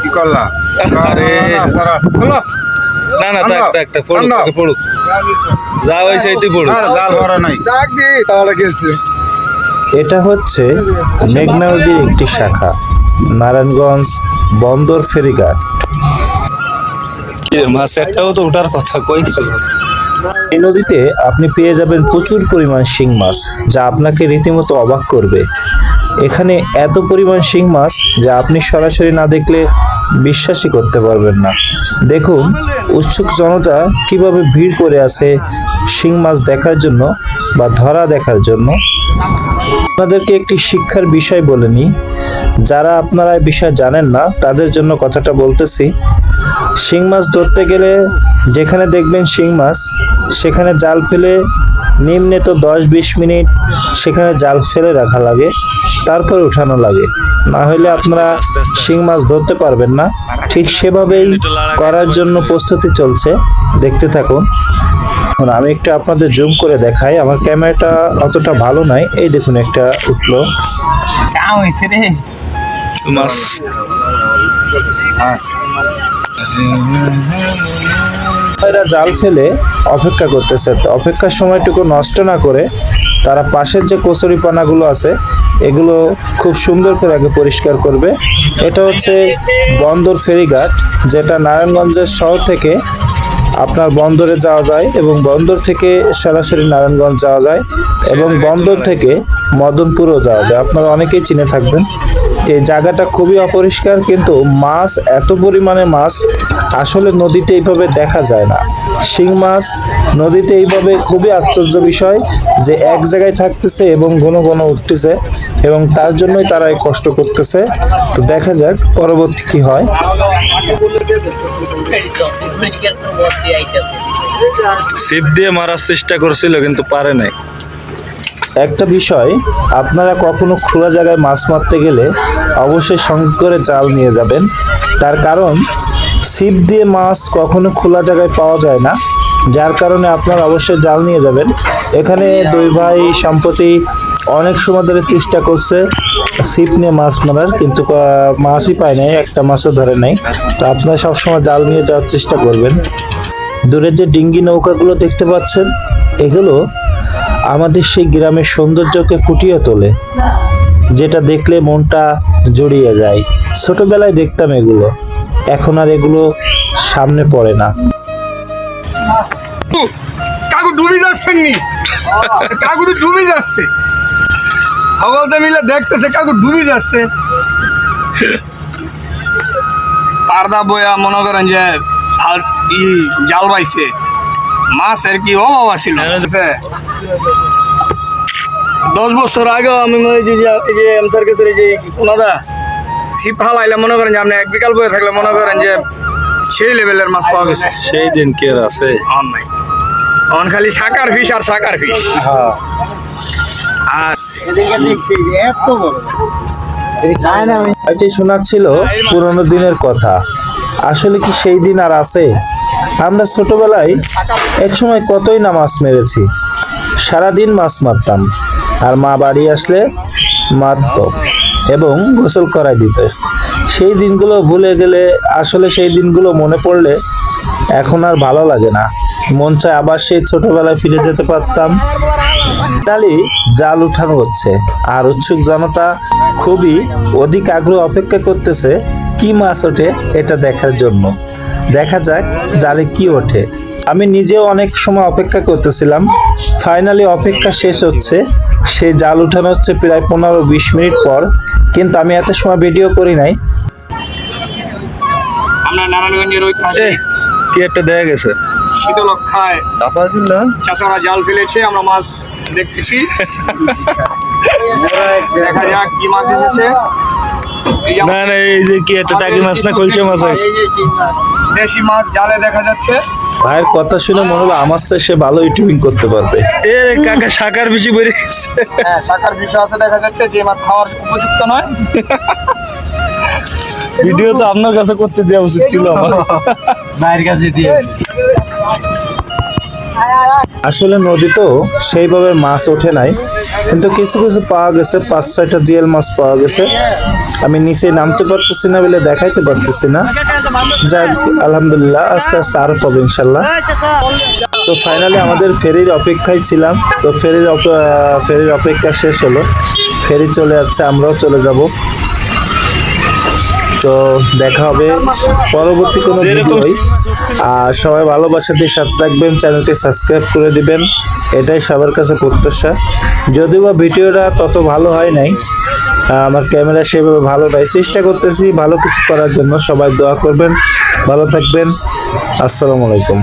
কি করলা? আরে। না না থাক থাক থাক পড়ুক তাকে পড়ুক। যা হয়েছে এটি পড়ুক। জাল ভরা নাই। এটা হচ্ছে মেঘনা নদীর একটি শাখা নারায়ণগঞ্জ বন্দর ফেরিঘাট। মাছ একটাও তো ওঠার কথা কই গেল? এই নদীতে আপনি পেয়ে যাবেন প্রচুর পরিমাণ শিং মাছ, যা আপনাকে রীতিমতো অবাক করবে। এখানে এত পরিমাণ শিং মাছ যা আপনি সরাসরি না দেখলে বিশ্বাসই করতে পারবেন না। দেখুন, উৎসুক জনতা কীভাবে ভিড় করে আছে শিং মাছ দেখার জন্য বা ধরা দেখার জন্য। আপনাদেরকে একটি শিক্ষার বিষয় বলে নিই। যারা আপনারা এই বিষয় জানেন না, তাদের জন্য কথাটা বলতেছি। শিং মাছ ধরতে গেলে যেখানে দেখবেন শিং মাছ সেখানে জাল ফেলে নিম্নে তো দশ বিশ মিনিট সেখানে জাল ফেলে রাখা লাগে তারপর উঠানো লাগে। না হলে আপনারা শিং মাছ ধরতে পারবেন না। ঠিক সেভাবেই করার জন্য প্রস্তুতি চলছে। দেখতে থাকুন। এখন আমি একটু আপনাদের জুম করে দেখাই। আমার ক্যামেরাটা অতটা ভালো নাই। এই দেখুন একটা উঠল। কাম হয়েছে রে। মাছ। এরা জাল ফেলে অপেক্ষা করতেছে। তো অপেক্ষার সময়টুকু নষ্ট না করে তারা পাশের যে কচুরি পানাগুলো আছে, এগুলো খুব সুন্দর করে আগে পরিষ্কার করবে। এটা হচ্ছে বন্দর ফেরিঘাট, যেটা নারায়ণগঞ্জের শহর থেকে আপনার বন্দরে যাওয়া যায় এবং বন্দর থেকে সরাসরি নারায়ণগঞ্জ যাওয়া যায় এবং বন্দর থেকে মদনপুরও যাওয়া যায়। আপনারা অনেকেই চিনে থাকবেন এই জায়গাটা খুবই অপরিষ্কার, কিন্তু মাছ, এত পরিমাণে মাছ আসলে নদীতে এইভাবে দেখা যায় না। শিং মাছ নদীতে এইভাবে খুবই আশ্চর্য বিষয় যে এক জায়গায় থাকতেছে এবং ঘন ঘন উঠতেছে এবং তার জন্যই তারা এই কষ্ট করতেছে। তো দেখা যাক পরবর্তী কি হয়। ছিপ দিয়ে মারার চেষ্টা করছিল, কিন্তু পারে নাই। একটা বিষয়, আপনারা কখনো খোলা জায়গায় মাছ মারতে গেলে অবশ্যই সঙ্গে করে জাল নিয়ে যাবেন। তার কারণ, ছিপ দিয়ে মাছ কখনো খোলা জায়গায় পাওয়া যায় না। যার কারণে আপনারা অবশ্যই জাল নিয়ে যাবেন। এখানে দুই ভাই সম্প্রতি অনেক সময় ধরে চেষ্টা করছে ছিপ নিয়ে মাছ মারার, কিন্তু মাছই পায় নাই, একটা মাছও ধরে নাই। তো আপনারা সবসময় জাল নিয়ে যাওয়ার চেষ্টা করবেন। দূরের যে ডিঙ্গি নৌকাগুলো দেখতে পাচ্ছেন, এগুলো আমাদের সেই গ্রামের সৌন্দর্যকে ফুটিয়ে তোলে, যেটা দেখলে মনটা জড়িয়ে যায়। ছোটবেলায় দেখতাম এগুলো, এখন আর এগুলো সামনে পড়ে না। কাকু ডুবে যাচ্ছেন নি কাকু ডুবে যাচ্ছে। সকলতে মিলে দেখতেছে কাকু ডুবে যাচ্ছে। পারদা বয়া মনে করেন যে জাল বাইছে। মাছের কি অভাব ছিল দশ বছর আগে আমি মনে হয় যে যে- এমসার কাছে যে কোনাদা ছিপ হালাইলে মনে করেন যে আপনি এক বিকাল বয়ে থাকলে মনে করেন যে সেই লেভেলের মাছ পাওয়া গেছে। সেই দিন কে আর আছে? অন নাই। অন খালি শাকার ফিশ আর হ্যাঁ। আস। এটি শোনাচ্ছিল? পুরোনো দিনের কথা। আসলে কি সেই দিন আর আছে? আমরা ছোটবেলায় এক সময় কতই না মাছ মেরেছি। সারাদিন মাছ মারতাম, আর মা বাড়ি আসলে মারত এবং গোসল করাই দিত। সেই দিনগুলো ভুলে গেলে, আসলে সেই দিনগুলো মনে পড়লে এখন আর ভালো লাগে না। মন চায় আবার সেই ছোটবেলায় ফিরে যেতে পারতাম। ফাইনালি জাল উঠানো হচ্ছে, আর উৎসুক জনতা খুবই অধিক আগ্রহ অপেক্ষা করতেছে কি মাছ ওঠে এটা দেখার জন্য। দেখা যাক জালে কি ওঠে। আমি নিজেও অনেক সময় অপেক্ষা করতেছিলাম। ফাইনালি অপেক্ষা শেষ হচ্ছে। সে জাল উঠানো হচ্ছে প্রায় পনেরো বিশ মিনিট পর। কিন্তু আমি এত সময় ভিডিও করি নাই। আমরা নারায়ণগঞ্জের ওই কি একটা দেখা গেছে। শীতলক্ষায় চাষারা জাল ফেলেছে আমরা মাছ দেখতেছি। দেখা যাক কি মাছ এসেছে। না না এই যে কি একটা টাকি মাছ না কলসে মাছ আছে। দেশি মাছ জালে দেখা যাচ্ছে। ভাইয়ের কথা শুনে মনে হলো আমার চেয়ে সে ভালো ইউটিউবিং করতে পারবে। এ কাকা শাকার বেশি বেড়ে গেছে। হ্যাঁ শাকার বিষয় আছে দেখা যাচ্ছে যে মাছ খাওয়ার উপযুক্ত নয়। ভিডিও তো আপনার কাছে করতে দেওয়া উচিত ছিল আমার। মায়ের কাছে দিয়ে। আসলে নদীতেও সেইভাবে মাছ ওঠে নাই কিন্তু কিছু কিছু পাওয়া গেছে পাঁচ ছয়টা জিএল মাছ পাওয়া গেছে। আমি নিচে নামতে পারতেছি না বলে দেখাইতে পারতেছি না। যাক আলহামদুলিল্লাহ আস্তে আস্তে আরও পাবো ইনশাল্লাহ। তো ফাইনালি আমাদের ফেরির অপেক্ষায় ছিলাম। তো ফেরির ফেরির অপেক্ষা শেষ হলো। ফেরি চলে যাচ্ছে আমরাও চলে যাব। তো দেখা হবে। পরবর্তী কোনো ভিডিওই আর সবাই ভালোবাসা দিয়ে সাথে থাকবেন, চ্যানেলটি সাবস্ক্রাইব করে দিবেন। এটাই সবার কাছে প্রত্যাশা। যদিও বা ভিডিওটা তত ভালো হয় নাই আমার ক্যামেরা সেভাবে ভালো নাই। চেষ্টা করতেছি ভালো কিছু করার জন্য। সবাই দোয়া করবেন, ভালো থাকবেন। আসসালামু আলাইকুম।